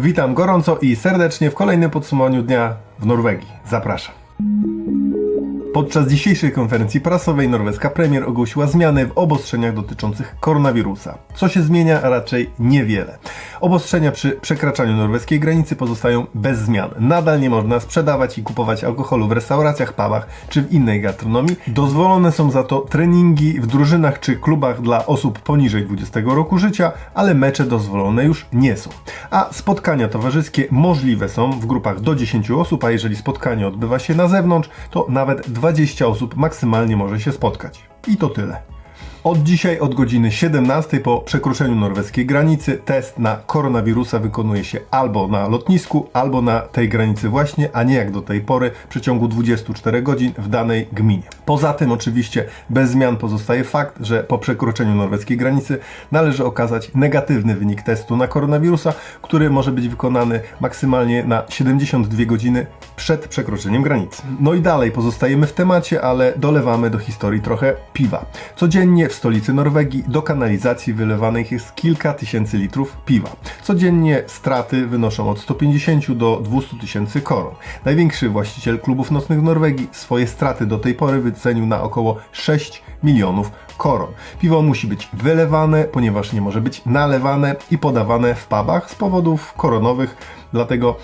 Witam gorąco i serdecznie w kolejnym podsumowaniu dnia w Norwegii. Zapraszam. Podczas dzisiejszej konferencji prasowej norweska premier ogłosiła zmiany w obostrzeniach dotyczących koronawirusa. Co się zmienia? Raczej niewiele. Obostrzenia przy przekraczaniu norweskiej granicy pozostają bez zmian. Nadal nie można sprzedawać i kupować alkoholu w restauracjach, pubach czy w innej gastronomii. Dozwolone są za to treningi w drużynach czy klubach dla osób poniżej 20 roku życia, ale mecze dozwolone już nie są. A spotkania towarzyskie możliwe są w grupach do 10 osób, a jeżeli spotkanie odbywa się na zewnątrz, to nawet 20 osób maksymalnie może się spotkać. I to tyle. Od dzisiaj od godziny 17 po przekroczeniu norweskiej granicy test na koronawirusa wykonuje się albo na lotnisku, albo na tej granicy właśnie, a nie jak do tej pory w przeciągu 24 godzin w danej gminie. Poza tym oczywiście bez zmian pozostaje fakt, że po przekroczeniu norweskiej granicy należy okazać negatywny wynik testu na koronawirusa, który może być wykonany maksymalnie na 72 godziny przed przekroczeniem granicy. No i dalej pozostajemy w temacie, ale dolewamy do historii trochę piwa. Codziennie w stolicy Norwegii do kanalizacji wylewanych jest kilka tysięcy litrów piwa. Codziennie straty wynoszą od 150 do 200 tysięcy koron. Największy właściciel klubów nocnych Norwegii swoje straty do tej pory wycenił na około 6 milionów koron. Piwo musi być wylewane, ponieważ nie może być nalewane i podawane w pubach z powodów koronowych, dlatego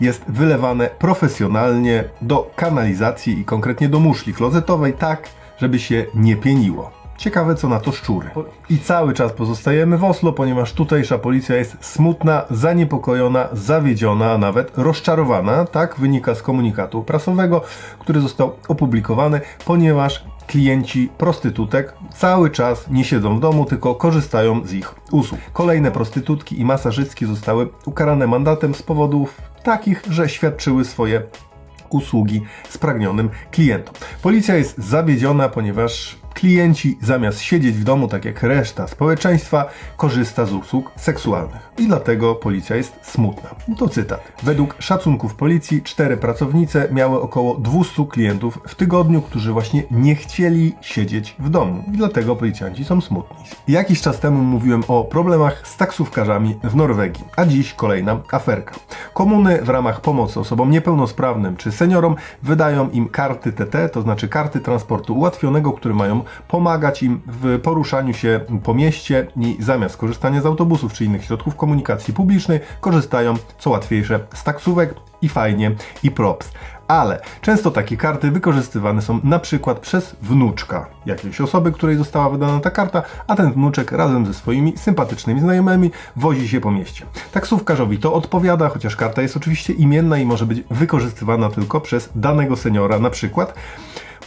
jest wylewane profesjonalnie do kanalizacji i konkretnie do muszli klozetowej, tak żeby się nie pieniło. Ciekawe co na to szczury. I cały czas pozostajemy w Oslo, ponieważ tutejsza policja jest smutna, zaniepokojona, zawiedziona, a nawet rozczarowana. Tak wynika z komunikatu prasowego, który został opublikowany, ponieważ klienci prostytutek cały czas nie siedzą w domu, tylko korzystają z ich usług. Kolejne prostytutki i masażystki zostały ukarane mandatem z powodów takich, że świadczyły swoje usługi spragnionym klientom. Policja jest zawiedziona, ponieważ klienci zamiast siedzieć w domu tak jak reszta społeczeństwa, korzysta z usług seksualnych. I dlatego policja jest smutna. To cytat. Według szacunków policji cztery pracownice miały około 200 klientów w tygodniu, którzy właśnie nie chcieli siedzieć w domu. I dlatego policjanci są smutni. Jakiś czas temu mówiłem o problemach z taksówkarzami w Norwegii, a dziś kolejna aferka. Komuny w ramach pomocy osobom niepełnosprawnym czy seniorom wydają im karty TT, to znaczy karty transportu ułatwionego, które mają pomagać im w poruszaniu się po mieście i zamiast korzystania z autobusów czy innych środków komunikacji publicznej korzystają co łatwiejsze z taksówek i fajnie i props. Ale często takie karty wykorzystywane są na przykład przez wnuczka jakiejś osoby, której została wydana ta karta, a ten wnuczek razem ze swoimi sympatycznymi znajomymi wozi się po mieście. Taksówkarzowi to odpowiada, chociaż karta jest oczywiście imienna i może być wykorzystywana tylko przez danego seniora na przykład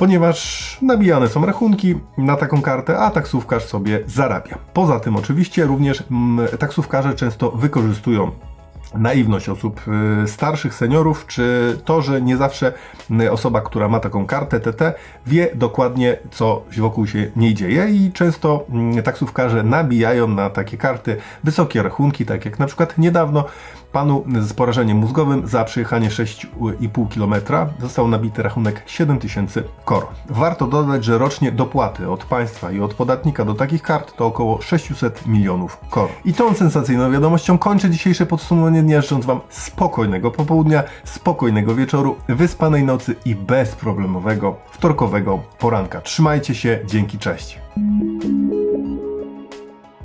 ponieważ nabijane są rachunki na taką kartę, a taksówkarz sobie zarabia. Poza tym oczywiście również mm, taksówkarze często wykorzystują naiwność osób y, starszych, seniorów, czy to, że nie zawsze y, osoba, która ma taką kartę TT, wie dokładnie, co wokół się nie dzieje i często mm, taksówkarze nabijają na takie karty wysokie rachunki, tak jak na przykład niedawno panu z porażeniem mózgowym za przejechanie 6,5 km został nabity rachunek 7000 koron. Warto dodać, że rocznie dopłaty od państwa i od podatnika do takich kart to około 600 milionów koron. I tą sensacyjną wiadomością kończę dzisiejsze podsumowanie dnia, życząc Wam spokojnego popołudnia, spokojnego wieczoru, wyspanej nocy i bezproblemowego wtorkowego poranka. Trzymajcie się, dzięki, cześć.